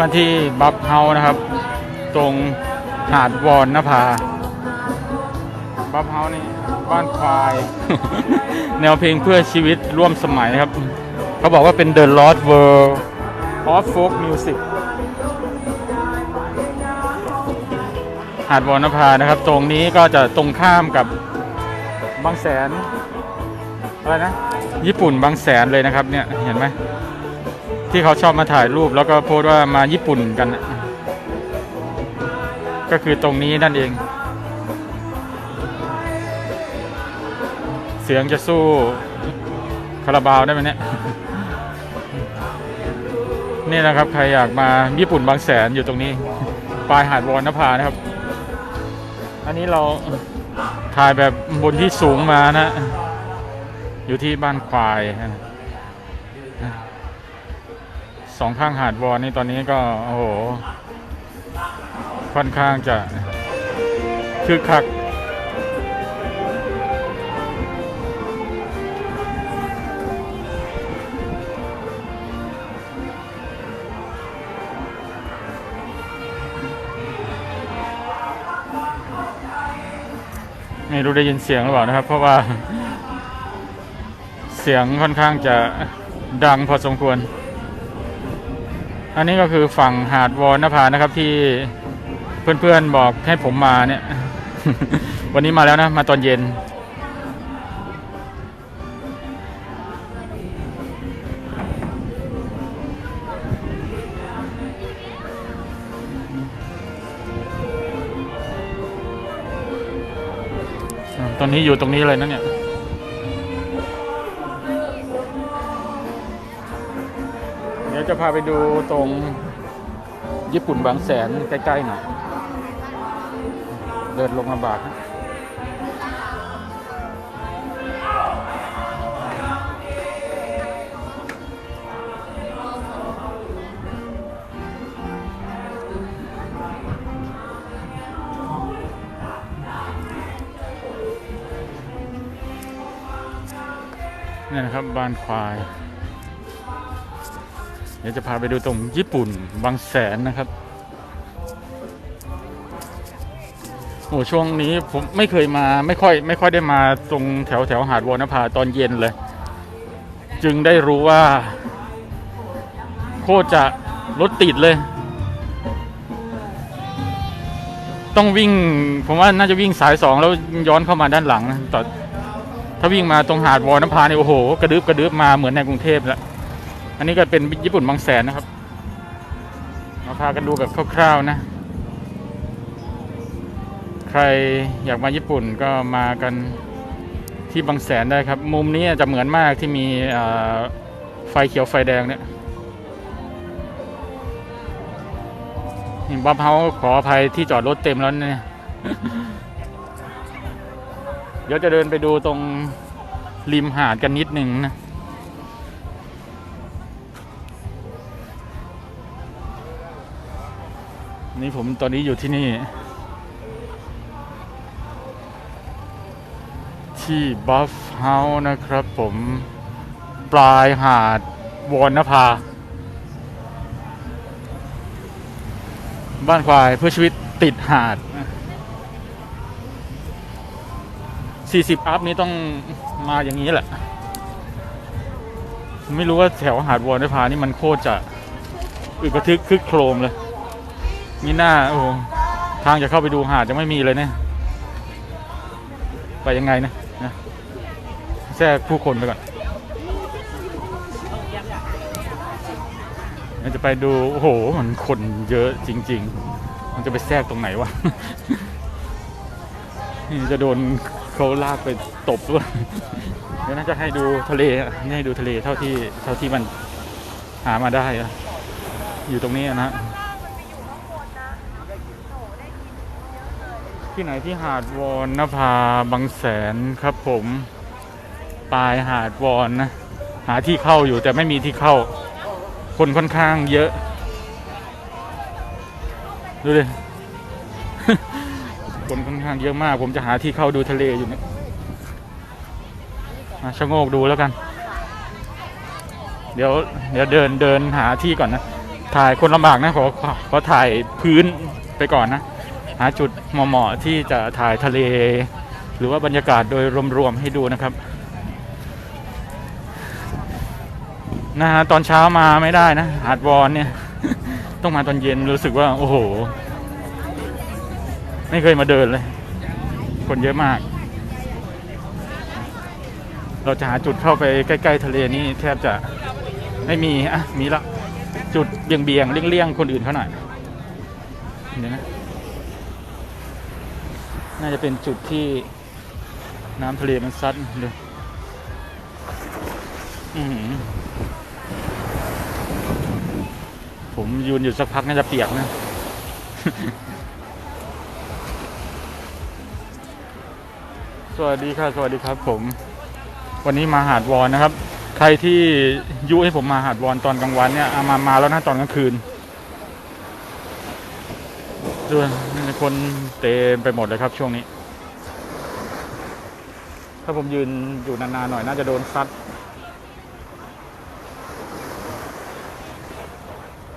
มาที่บัฟเฮานะครับ ตรงหาดวอนนภาบัฟเฮานี่บ้านควาย แนวเพลงเพื่อชีวิตร่วมสมัยครับ เขาบอกว่าเป็น The Lost World of Folk Music หาดวอนนภานะครับ ตรงนี้ก็จะตรงข้ามกับบางแสนอะไรนะ ญี่ปุ่นบางแสนเลยนะครับเนี่ยเห็นไหม ที่เขาชอบมาถ่ายรูปแล้วก็โพสว่ามาญี่ปุ่นกัน ก็คือตรงนี้นั่นเอง เสียงจะสู้คาราบาวได้ไหมเนี่ยนี่นะครับ ใครอยากมาญี่ปุ่นบางแสนอยู่ตรงนี้ ปลายหาดวอนนภานะครับ อันนี้เราถ่ายแบบบนที่สูงมานะ อยู่ที่บ้านควายนะ สองข้างหาดวอนนี่ตอนนี้ก็โอ้โหค่อนข้างจะคึกคักไม่รู้ได้ยินเสียงหรือเปล่านะครับ เพราะว่าเสียงค่อนข้างจะดังพอสมควร อันนี้ก็คือฝั่งหาดวอนนภานะครับที่เพื่อนๆบอกให้ผมมาเนี่ย วันนี้มาแล้วนะ มาตอนเย็น ตอนนี้อยู่ตรงนี้เลยนะเนี่ย ดี๋ยวจะพาไปดูตรงญี่ปุ่นบางแสนใกล้ๆหน่อยเดินลงลำบากนะนี่นะครับบ้านควาย ดี๋ยวจะพาไปดูตรงญี่ปุ่นบางแสนนะครับ โอ้ช่วงนี้ผมไม่เคยมาไม่ค่อย ไม่ค่อยได้มาตรงแถวแถวหาดวอนภาตอนเย็นเลย จึงได้รู้ว่า โคตรจะรถติดเลย ต้องวิ่ง ผมว่าน่าจะวิ่งสายสองแล้วย้อนเข้ามาด้านหลังนะแต่ถ้าวิ่งมาตรงหาดวอนภาเนี่ยโอ้โห กระดึบกระดึบมาเหมือนในกรุงเทพแล้ว อันนี้ก็เป็นญี่ปุ่นบางแสนนะครับ มาพากันดูแบบคร่าวๆนะ ใครอยากมาญี่ปุ่นก็มากันที่บางแสนได้ครับ มุมนี้จะเหมือนมากที่มีไฟเขียวไฟแดงเนี่ยนี่บัฟเฮาขออภัยที่จอดรถเต็มแล้วเนี่ย เดี๋ยวจะเดินไปดูตรงริมหาดกันนิดหนึ่งนะ นี่ผมตอนนี้อยู่ที่นี่ ที่บัฟเฮาส์นะครับผมปลายหาดวอนนภา บ้านควายเพื่อชีวิตติดหาด 40 อัพนี้ต้องมาอย่างนี้แหละ ไม่รู้ว่าแถวหาดวอนนภานี่มันโคตรจะอึกกระทึกคึกโครมเลย มีหน้าโอ้ทางจะเข้าไปดูหาดยังไม่มีเลยเนี่ยไปยังไงนะนะแทรกผู้คนไปก่อนจะไปดูโอ้โหมันคนเยอะจริง ๆ มันจะไปแทรกตรงไหนวะนี่จะโดนเขาลากไปตบด้วยเดี๋ยวน่าจะให้ดูทะเลให้ดูทะเลเท่าที่เท่าที่มันหามาได้อยู่ตรงนี้อะนะ ที่ไหนที่หาดวอนนภาบางแสนครับผมปลายหาดวอนนะหาที่เข้าอยู่แต่ไม่มีที่เข้า คนค่อนข้างเยอะ ดูดิคนค่อนข้างเยอะมาก ผมจะหาที่เข้าดูทะเลอยู่เนี่ยมาชะโงกดูแล้วกัน เดี๋ยว เดี๋ยวเดินเดินหาที่ก่อนนะ ถ่ายคนลำบากนะขอขอขอถ่ายพื้นไปก่อนนะ หาจุดเหมาะๆที่จะถ่ายทะเล หรือว่าบรรยากาศโดยรวมๆให้ดูนะครับนะฮะตอนเช้ามาไม่ได้นะหาดวอนเนี่ย ต้องมาตอนเย็นรู้สึกว่า โอ้โห ไม่เคยมาเดินเลย คนเยอะมาก เราจะหาจุดเข้าไปใกล้ ๆ ทะเลนี่แทบจะไม่มีอะมีละจุดเบี่ยงๆเลี่ยงๆคนอื่นเขาหน่อยเดี๋ยวนะ น่าจะเป็นจุดที่น้ำทะเลมันซัดดูอื้อหือผมยืนอยู่สักพักน่าจะเปียกนะ สวัสดีค่ะ สวัสดีครับผม วันนี้มาหาดวอนนะครับ ใครที่ยุให้ผมมาหาดวอนตอนกลางวันเนี่ยเอามามาแล้วนะตอนกลางคืนด้วย คนเต็มไปหมดเลยครับช่วงนี้ ถ้าผมยืนอยู่นานๆหน่อยน่าจะโดนซัด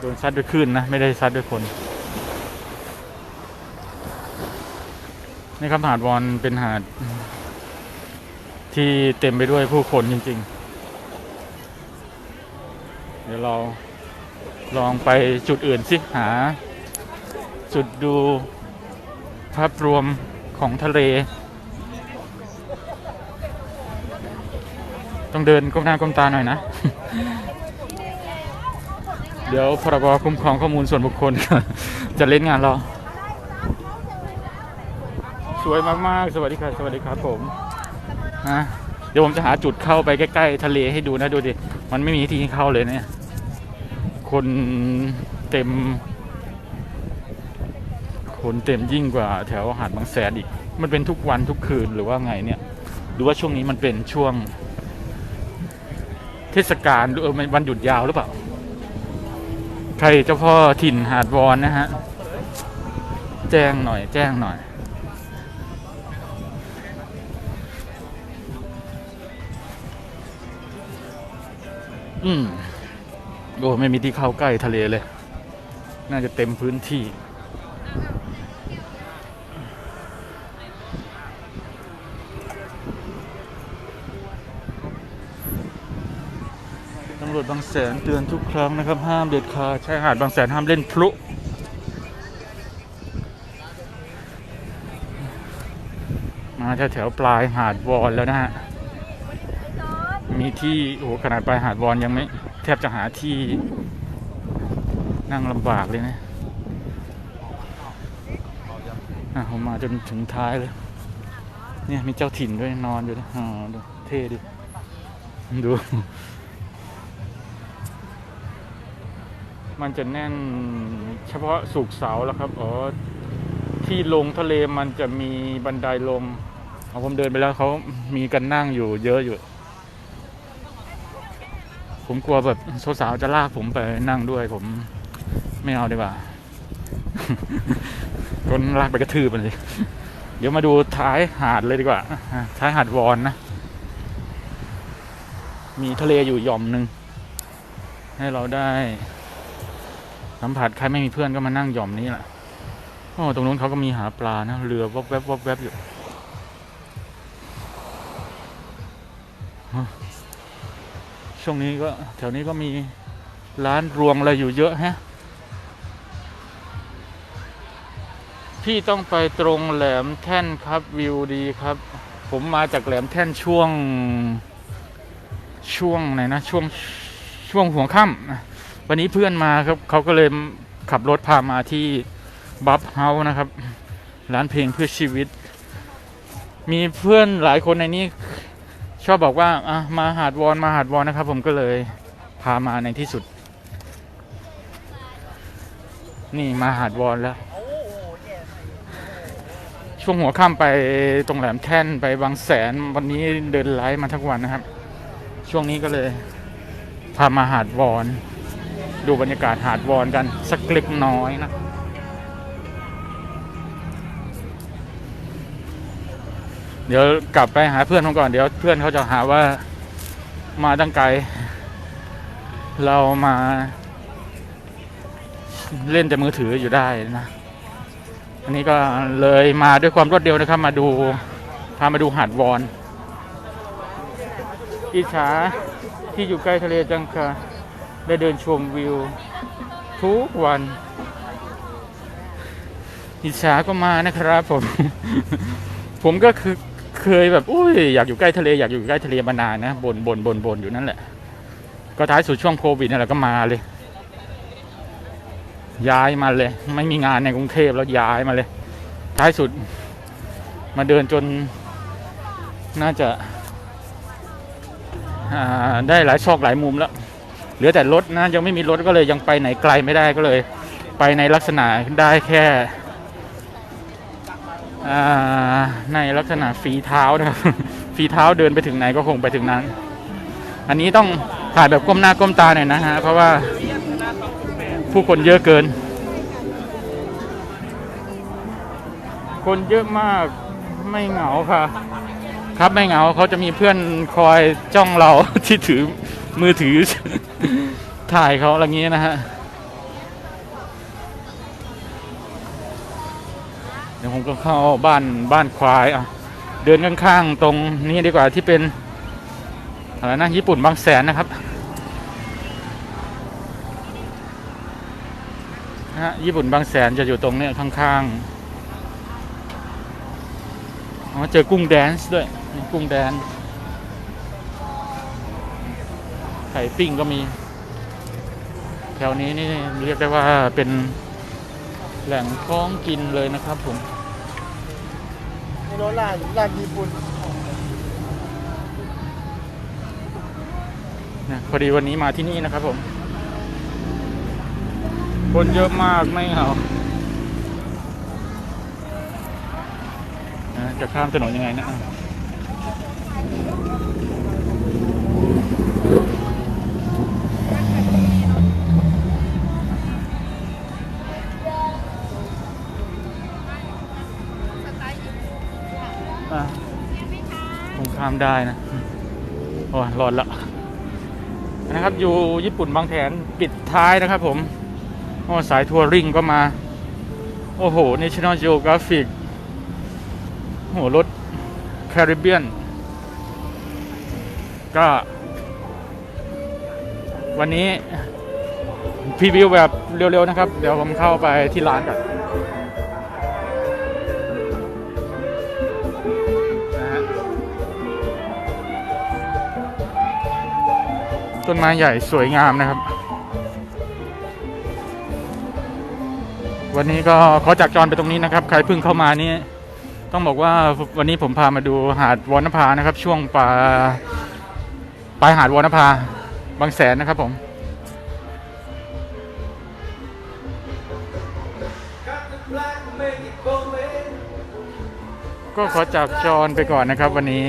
โดนซัดด้วยคลื่นนะ ไม่ได้ซัดด้วยคน นี่ครับหาดวอนเป็นหาด ที่เต็มไปด้วยผู้คนจริง ๆ เดี๋ยวเราลองไปจุดอื่นสิหา จุดดูภาพรวมของทะเล ต้องเดินก้มหน้าก้มตาหน่อยนะ เดี๋ยวพรบคุ้มครองข้อมูลส่วนบุคคล จะเล่นงานเรา สวยมาก ๆ สวัสดีครับ สวัสดีครับผมนะเดี๋ยวผมจะหาจุดเข้าไปใกล้ ๆ ทะเลให้ดูนะ ดูดิ มันไม่มีที่เข้าเลยเนี่ย คนเต็ม คนเต็มยิ่งกว่าแถวหาดบางแสนอีก มันเป็นทุกวันทุกคืนหรือว่าไงเนี่ย หรือว่าช่วงนี้มันเป็นช่วง เทศกาลหรือเออวันหยุดยาวหรือเปล่า ใครเจ้าพ่อถิ่นหาดวอนนะฮะ แจ้งหน่อย แจ้งหน่อยอืมโอ้ไม่มีที่เข้าใกล้ทะเลเลย น่าจะเต็มพื้นที่ำรวจบางแสนเตือนทุกครั้งนะครับ ห้ามเด็ดขาดชายหาดบางแสนห้ามเล่นพลุมาแถวแถวๆปลายหาดวอนแล้วนะฮะ มีที่โอ้ขนาดปลายหาดวอนยังไม่แทบจะหาที่นั่งลำบากเลยนะอะผมมาจนถึงท้ายเลย เนี่ยมีเจ้าถิ่นด้วยนอนอยู่นะอ๋อเท่ดิ ดู มันจะแน่นเฉพาะสุกเสาแล้วครับอ๋อที่ลงทะเลมันจะมีบันไดลงเอาผมเดินไปแล้วเขามีกันนั่งอยู่เยอะอยู่ ผมกลัวแบบสาวๆจะลากผมไปนั่งด้วย ผมไม่เอาดีกว่าคนลากไปกระทืบมันเลย เดี๋ยวมาดูท้ายหาดเลยดีกว่า ท้ายหาดวอนนะ มีทะเลอยู่หย่อมหนึ่งให้เราได้ สัมผัสใครไม่มีเพื่อนก็มานั่งหย่อมนี้แหละโอ้ตรงนู้นเขาก็มีหาปลานะเรือวบแวบวบแวบอยู่ช่วงนี้ก็แถวนี้ก็มีร้านรวงอะไรอยู่เยอะฮะพี่ต้องไปตรงแหลมแท่นครับวิวดีครับ ผมมาจากแหลมแท่นช่วงช่วงไหนนะช่วงช่วงหัวค่ำนะ วันนี้เพื่อนมาครับเขาก็เลยขับรถพามาที่บัฟเฮาส์นะครับ ร้านเพลงเพื่อชีวิต มีเพื่อนหลายคนในนี้ชอบบอกว่าอะมาหาดวอนมาหาดวอนนะครับ ผมก็เลยพามาในที่สุด นี่มาหาดวอนแล้ว ช่วงหัวค่ำไปตรงแหลมแท่นไปบางแสนวันนี้เดินไลฟ์มาทั้งวันนะครับ ช่วงนี้ก็เลยพามาหาดวอน ดูบรรยากาศหาดวอนกันสักเล็กน้อยนะเดี๋ยวกลับไปหาเพื่อนผมก่อนเดี๋ยวเพื่อนเขาจะหาว่ามาตั้งไกล เรามาเล่นแต่มือถืออยู่ได้นะ อันนี้ก็เลยมาด้วยความรวดเร็วนะครับ มาดูพามาดูหาดวอนอิจฉาที่อยู่ใกล้ทะเลจังค่ะ ได้เดินชมวิว ทุกวัน อิจฉาก็มานะครับผม ผมก็คือเคยแบบอุ้ยอยากอยู่ใกล้ทะเลอยากอยู่ใกล้ทะเลมานานนะบนบนบนบนอยู่นั่นแหละ ก็ท้ายสุดช่วงโควิดนี่แหละก็มาเลย ย้ายมาเลย ไม่มีงานในกรุงเทพแล้วย้ายมาเลย ท้ายสุด มาเดินจน น่าจะาได้หลายซอกหลายมุมแล้ว เหลือแต่รถนะยังไม่มีรถก็เลยยังไปไหนไกลไม่ได้ก็เลย ไปในลักษณะได้แค่อ่าในลักษณะฝีเท้านะครับฝีเท้าเดินไปถึงไหนก็คงไปถึงนั้น อันนี้ต้องถ่ายแบบก้มหน้าก้มตาหน่อยนะฮะเพราะว่าผู้คนเยอะเกิน คนเยอะมากไม่เหงาค่ะ ครับไม่เหงาเขาจะมีเพื่อนคอยจ้องเราที่ถือ มือถือ ถ่ายเขาอะไรเงี้ยนะฮะเดี๋ยวผมก็เข้าบ้านบ้านควายอะเดินข้างๆตรงนี้ดีกว่าที่เป็นอะไรนะญี่ปุ่นบางแสนนะครับนะฮะญี่ปุ่นบางแสนจะอยู่ตรงเนี้ยข้างๆอ๋อเจอกุ้งแดนซ์ด้วยกุ้งแดนซ์ ไข่ปิ้งก็มี แถวนี้นี่เรียกได้ว่าเป็นแหล่งท้องกินเลยนะครับผมนี่รถร้านร้านญี่ปุ่นนะพอดีวันนี้มาที่นี่นะครับผม คนเยอะมากไม่เหงานะจะข้ามถนนยังไงนะอะ ได้นะ โอ้ร้อนละนะครับ อยู่ญี่ปุ่นบางแสนปิดท้ายนะครับผมโอ้สายทัวริงก็มา โอ้โห National Geographic โอ้โหรถ Caribbean ก็ วันนี้พรีวิวแบบเร็วๆนะครับ เดี๋ยวผมเข้าไปที่ร้านก่อน ต้นไม้ใหญ่สวยงามนะครับ วันนี้ก็ขอจากจรไปตรงนี้นะครับ ใครเพิ่งเข้ามานี่ต้องบอกว่าวันนี้ผมพามาดูหาดวอนภานะครับ ช่วงปลาปลายหาดวอนภาบางแสนนะครับผมก็ขอจากจรไปก่อนนะครับวันนี้